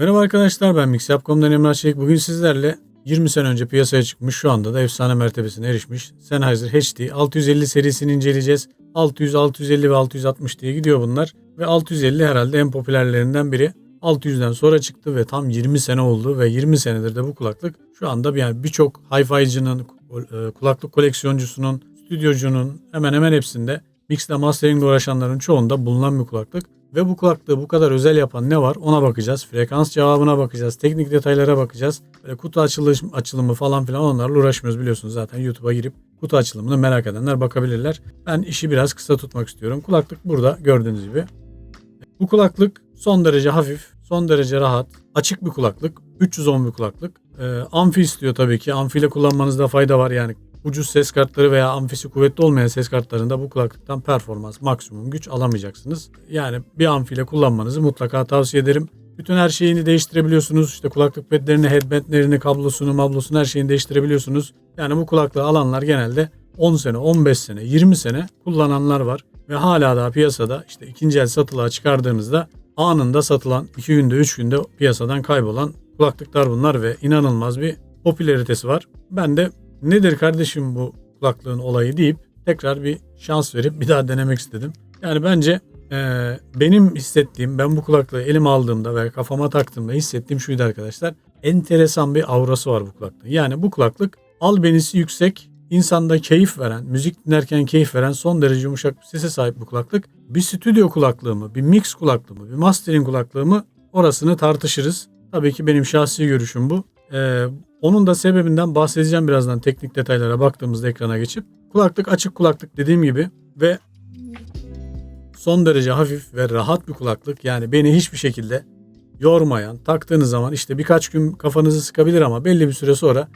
Merhaba arkadaşlar ben Mixup.com'dan Emrah Çelik. Bugün sizlerle 20 sene önce piyasaya çıkmış şu anda da efsane mertebesine erişmiş Sennheiser HD 650 serisini inceleyeceğiz. 600, 650 ve 660 diye gidiyor bunlar. Ve 650 herhalde en popülerlerinden biri. 600'den sonra çıktı ve tam 20 sene oldu ve 20 senedir de bu kulaklık şu anda yani birçok hi-fi'cının, e, kulaklık koleksiyoncusunun, stüdyocunun hemen hemen hepsinde mixle mastering uğraşanların çoğunda bulunan bir kulaklık. Ve bu kulaklığı bu kadar özel yapan ne var ona bakacağız. Frekans cevabına bakacağız. Teknik detaylara bakacağız. Böyle kutu açılış, açılımı falan filan onlarla uğraşmıyoruz biliyorsunuz zaten. YouTube'a girip kutu açılımını merak edenler bakabilirler. Ben işi biraz kısa tutmak istiyorum. Kulaklık burada gördüğünüz gibi. Bu kulaklık son derece hafif, son derece rahat, açık bir kulaklık. 310 bir kulaklık. Ee, amfi istiyor tabii ki. Amfi ile kullanmanızda fayda var yani ucuz ses kartları veya amfisi kuvvetli olmayan ses kartlarında bu kulaklıktan performans, maksimum güç alamayacaksınız. Yani bir amfiyle kullanmanızı mutlaka tavsiye ederim. Bütün her şeyini değiştirebiliyorsunuz. İşte kulaklık pedlerini, headbandlerini, kablosunu, mablosunu her şeyini değiştirebiliyorsunuz. Yani bu kulaklığı alanlar genelde 10 sene, 15 sene, 20 sene kullananlar var. Ve hala daha piyasada işte ikinci el satılığa çıkardığınızda anında satılan 2 günde 3 günde piyasadan kaybolan kulaklıklar bunlar ve inanılmaz bir popülaritesi var. Ben de nedir kardeşim bu kulaklığın olayı deyip tekrar bir şans verip bir daha denemek istedim. Yani bence e, benim hissettiğim ben bu kulaklığı elime aldığımda ve kafama taktığımda hissettiğim şuydu arkadaşlar. Enteresan bir aurası var bu kulaklığın. Yani bu kulaklık albenisi yüksek, insanda keyif veren, müzik dinlerken keyif veren son derece yumuşak bir sese sahip bu kulaklık. Bir stüdyo kulaklığı mı, bir mix kulaklığı mı, bir mastering kulaklığı mı orasını tartışırız. Tabii ki benim şahsi görüşüm bu. Ee, onun da sebebinden bahsedeceğim birazdan teknik detaylara baktığımızda ekrana geçip. Kulaklık açık kulaklık dediğim gibi ve son derece hafif ve rahat bir kulaklık. Yani beni hiçbir şekilde yormayan, taktığınız zaman işte birkaç gün kafanızı sıkabilir ama belli bir süre sonra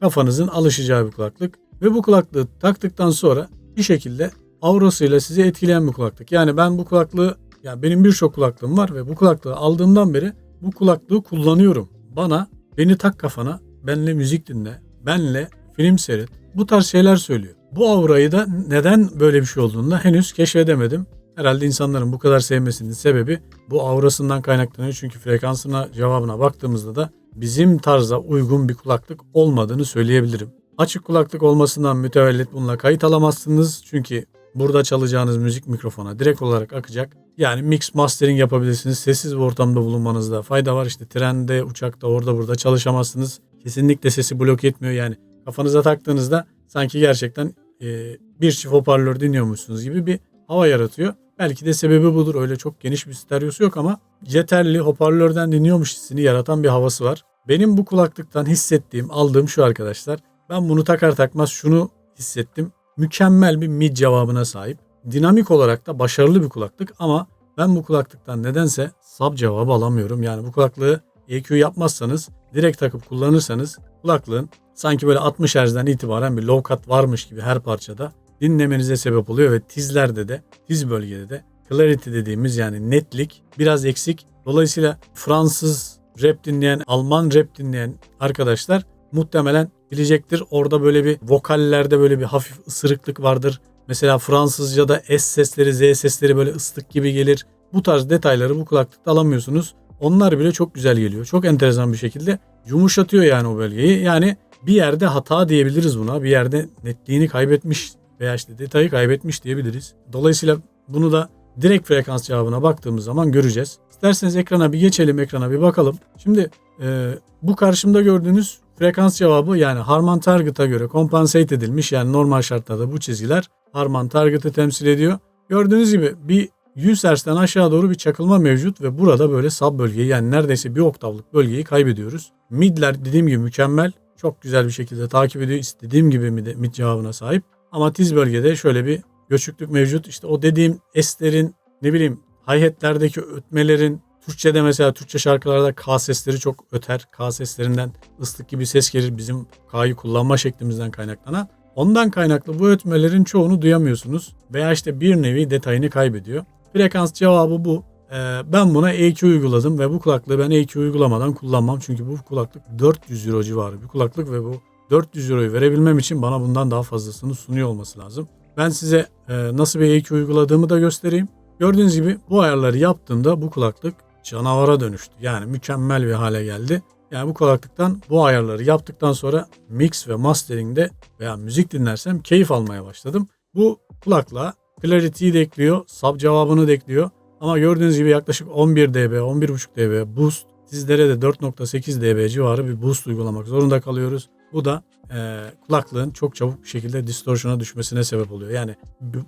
kafanızın alışacağı bir kulaklık. Ve bu kulaklığı taktıktan sonra bir şekilde aurasıyla sizi etkileyen bir kulaklık. Yani ben bu kulaklığı, yani benim birçok kulaklığım var ve bu kulaklığı aldığımdan beri bu kulaklığı kullanıyorum. Bana beni tak kafana benle müzik dinle, benle film seyret. Bu tarz şeyler söylüyor. Bu aurayı da neden böyle bir şey olduğunu da henüz keşfedemedim. Herhalde insanların bu kadar sevmesinin sebebi bu aurasından kaynaklanıyor. Çünkü frekansına cevabına baktığımızda da bizim tarza uygun bir kulaklık olmadığını söyleyebilirim. Açık kulaklık olmasından mütevellit bununla kayıt alamazsınız. Çünkü burada çalacağınız müzik mikrofona direkt olarak akacak. Yani mix mastering yapabilirsiniz. Sessiz bir ortamda bulunmanızda fayda var. İşte trende, uçakta, orada burada çalışamazsınız. Kesinlikle sesi blok etmiyor. Yani kafanıza taktığınızda sanki gerçekten e, bir çift hoparlör dinliyormuşsunuz gibi bir hava yaratıyor. Belki de sebebi budur. Öyle çok geniş bir stereosu yok ama yeterli hoparlörden dinliyormuş hissini yaratan bir havası var. Benim bu kulaklıktan hissettiğim, aldığım şu arkadaşlar. Ben bunu takar takmaz şunu hissettim. Mükemmel bir mid cevabına sahip. Dinamik olarak da başarılı bir kulaklık ama ben bu kulaklıktan nedense sub cevabı alamıyorum. Yani bu kulaklığı EQ yapmazsanız direkt takıp kullanırsanız kulaklığın sanki böyle 60 Hz'den itibaren bir low cut varmış gibi her parçada dinlemenize sebep oluyor ve tizlerde de tiz bölgede de clarity dediğimiz yani netlik biraz eksik. Dolayısıyla Fransız rap dinleyen, Alman rap dinleyen arkadaşlar muhtemelen bilecektir. Orada böyle bir vokallerde böyle bir hafif ısırıklık vardır. Mesela Fransızca'da S sesleri, Z sesleri böyle ıslık gibi gelir. Bu tarz detayları bu kulaklıkta alamıyorsunuz. Onlar bile çok güzel geliyor. Çok enteresan bir şekilde yumuşatıyor yani o bölgeyi. Yani bir yerde hata diyebiliriz buna. Bir yerde netliğini kaybetmiş veya işte detayı kaybetmiş diyebiliriz. Dolayısıyla bunu da direkt frekans cevabına baktığımız zaman göreceğiz. İsterseniz ekrana bir geçelim, ekrana bir bakalım. Şimdi e, bu karşımda gördüğünüz frekans cevabı yani Harman Target'a göre compensate edilmiş. Yani normal şartlarda bu çizgiler Harman Target'ı temsil ediyor. Gördüğünüz gibi bir 100 Hz'den aşağı doğru bir çakılma mevcut ve burada böyle sub bölgeyi yani neredeyse bir oktavlık bölgeyi kaybediyoruz. Midler dediğim gibi mükemmel. Çok güzel bir şekilde takip ediyor. İstediğim gibi mid, mid cevabına sahip. Ama tiz bölgede şöyle bir göçüklük mevcut. İşte o dediğim eslerin ne bileyim hi-hat'lerdeki ötmelerin Türkçe'de mesela Türkçe şarkılarda K sesleri çok öter. K seslerinden ıslık gibi ses gelir bizim K'yı kullanma şeklimizden kaynaklanan. Ondan kaynaklı bu ötmelerin çoğunu duyamıyorsunuz veya işte bir nevi detayını kaybediyor. Frekans cevabı bu. Ee, ben buna EQ uyguladım ve bu kulaklığı ben EQ uygulamadan kullanmam. Çünkü bu kulaklık 400 euro civarı bir kulaklık ve bu 400 euroyu verebilmem için bana bundan daha fazlasını sunuyor olması lazım. Ben size e, nasıl bir EQ uyguladığımı da göstereyim. Gördüğünüz gibi bu ayarları yaptığımda bu kulaklık canavara dönüştü. Yani mükemmel bir hale geldi. Yani bu kulaklıktan bu ayarları yaptıktan sonra mix ve masteringde veya müzik dinlersem keyif almaya başladım. Bu kulaklığa Clarity'yi de ekliyor, sub cevabını da ekliyor. Ama gördüğünüz gibi yaklaşık 11 dB, 11.5 dB boost. Sizlere de 4.8 dB civarı bir boost uygulamak zorunda kalıyoruz. Bu da e, kulaklığın çok çabuk bir şekilde distortion'a düşmesine sebep oluyor. Yani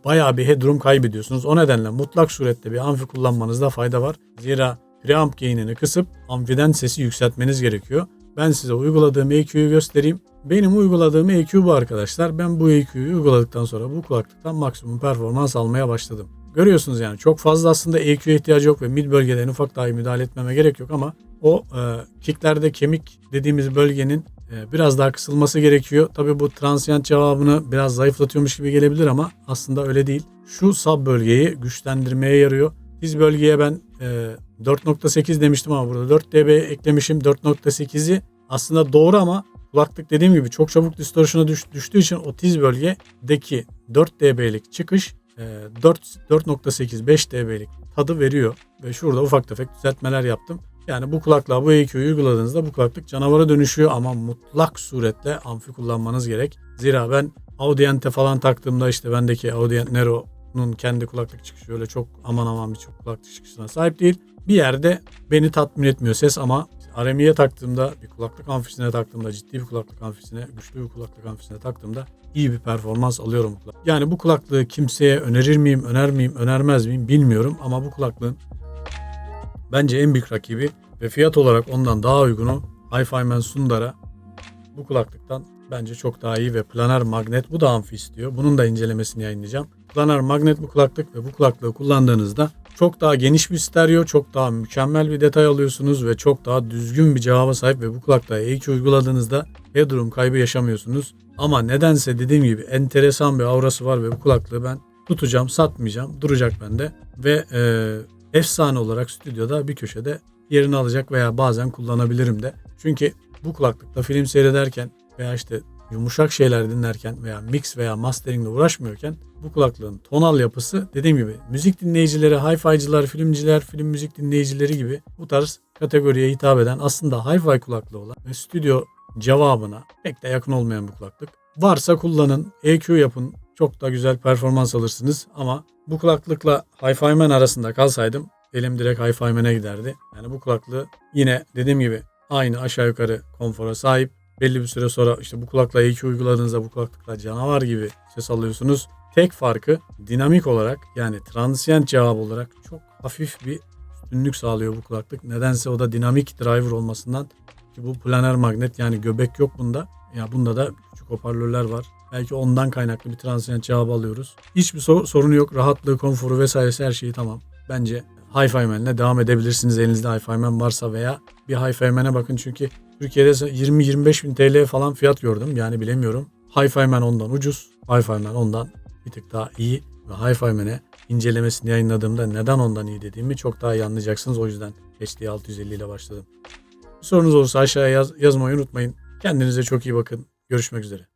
bayağı bir headroom kaybediyorsunuz. O nedenle mutlak surette bir amfi kullanmanızda fayda var. Zira preamp gain'ini kısıp amfiden sesi yükseltmeniz gerekiyor. Ben size uyguladığım EQ'yu göstereyim. Benim uyguladığım EQ bu arkadaşlar. Ben bu EQ'yu uyguladıktan sonra bu kulaklıktan maksimum performans almaya başladım. Görüyorsunuz yani çok fazla aslında EQ'ye ihtiyacı yok ve mid bölgeden ufak dahi müdahale etmeme gerek yok ama o e, kicklerde kemik dediğimiz bölgenin e, biraz daha kısılması gerekiyor. Tabii bu transient cevabını biraz zayıflatıyormuş gibi gelebilir ama aslında öyle değil. Şu sub bölgeyi güçlendirmeye yarıyor. Diz bölgeye ben 4.8 demiştim ama burada 4 dB eklemişim. 4.8'i aslında doğru ama kulaklık dediğim gibi çok çabuk distortion'a düş, düştüğü için o tiz bölgedeki 4 dB'lik çıkış e, 4 4.8 5 dB'lik tadı veriyor ve şurada ufak tefek düzeltmeler yaptım. Yani bu kulaklığa bu EQ'yu uyguladığınızda bu kulaklık canavara dönüşüyor ama mutlak suretle amfi kullanmanız gerek. Zira ben Audiente falan taktığımda işte bendeki Audient Nero'nun kendi kulaklık çıkışı öyle çok aman aman bir çok kulaklık çıkışına sahip değil. Bir yerde beni tatmin etmiyor ses ama RMI'ye taktığımda bir kulaklık amfisine taktığımda ciddi bir kulaklık amfisine güçlü bir kulaklık amfisine taktığımda iyi bir performans alıyorum. Yani bu kulaklığı kimseye önerir miyim, öner miyim, önermez miyim bilmiyorum ama bu kulaklığın bence en büyük rakibi ve fiyat olarak ondan daha uygunu Hi-Fi Man Sundar'a bu kulaklıktan bence çok daha iyi ve planer magnet bu da amfi istiyor. Bunun da incelemesini yayınlayacağım. Planer magnet bu kulaklık ve bu kulaklığı kullandığınızda çok daha geniş bir stereo, çok daha mükemmel bir detay alıyorsunuz ve çok daha düzgün bir cevaba sahip ve bu kulaklığa EQ uyguladığınızda headroom kaybı yaşamıyorsunuz. Ama nedense dediğim gibi enteresan bir aurası var ve bu kulaklığı ben tutacağım, satmayacağım, duracak bende ve e, efsane olarak stüdyoda bir köşede yerini alacak veya bazen kullanabilirim de. Çünkü bu kulaklıkla film seyrederken veya işte yumuşak şeyler dinlerken veya mix veya masteringle uğraşmıyorken bu kulaklığın tonal yapısı dediğim gibi müzik dinleyicileri, hi-fi'cılar, filmciler, film müzik dinleyicileri gibi bu tarz kategoriye hitap eden aslında hi-fi kulaklığı olan ve stüdyo cevabına pek de yakın olmayan bir kulaklık. Varsa kullanın, EQ yapın, çok da güzel performans alırsınız ama bu kulaklıkla Hi-Fi Man arasında kalsaydım elim direkt Hi-Fi Man'e giderdi. Yani bu kulaklığı yine dediğim gibi aynı aşağı yukarı konfora sahip. Belli bir süre sonra işte bu kulakla EQ uyguladığınızda bu kulaklıkla canavar gibi ses alıyorsunuz. Tek farkı dinamik olarak yani transient cevap olarak çok hafif bir üstünlük sağlıyor bu kulaklık. Nedense o da dinamik driver olmasından ki bu planer magnet yani göbek yok bunda. Ya bunda da küçük hoparlörler var. Belki ondan kaynaklı bir transient cevabı alıyoruz. Hiçbir sor- sorunu yok. Rahatlığı, konforu vesairesi her şeyi tamam. Bence Hi-Fi Man'le devam edebilirsiniz elinizde Hi-Fi Man varsa veya bir Hi-Fi Man'e bakın çünkü Türkiye'de 20-25 bin TL falan fiyat gördüm yani bilemiyorum. Hi-Fi Man ondan ucuz. Hi-Fi Man ondan bir tık daha iyi ve Hi-Fi Man'e incelemesini yayınladığımda neden ondan iyi dediğimi çok daha iyi anlayacaksınız. O yüzden HD 650 ile başladım. Bir sorunuz olursa aşağıya yaz- yazmayı unutmayın. Kendinize çok iyi bakın. Görüşmek üzere.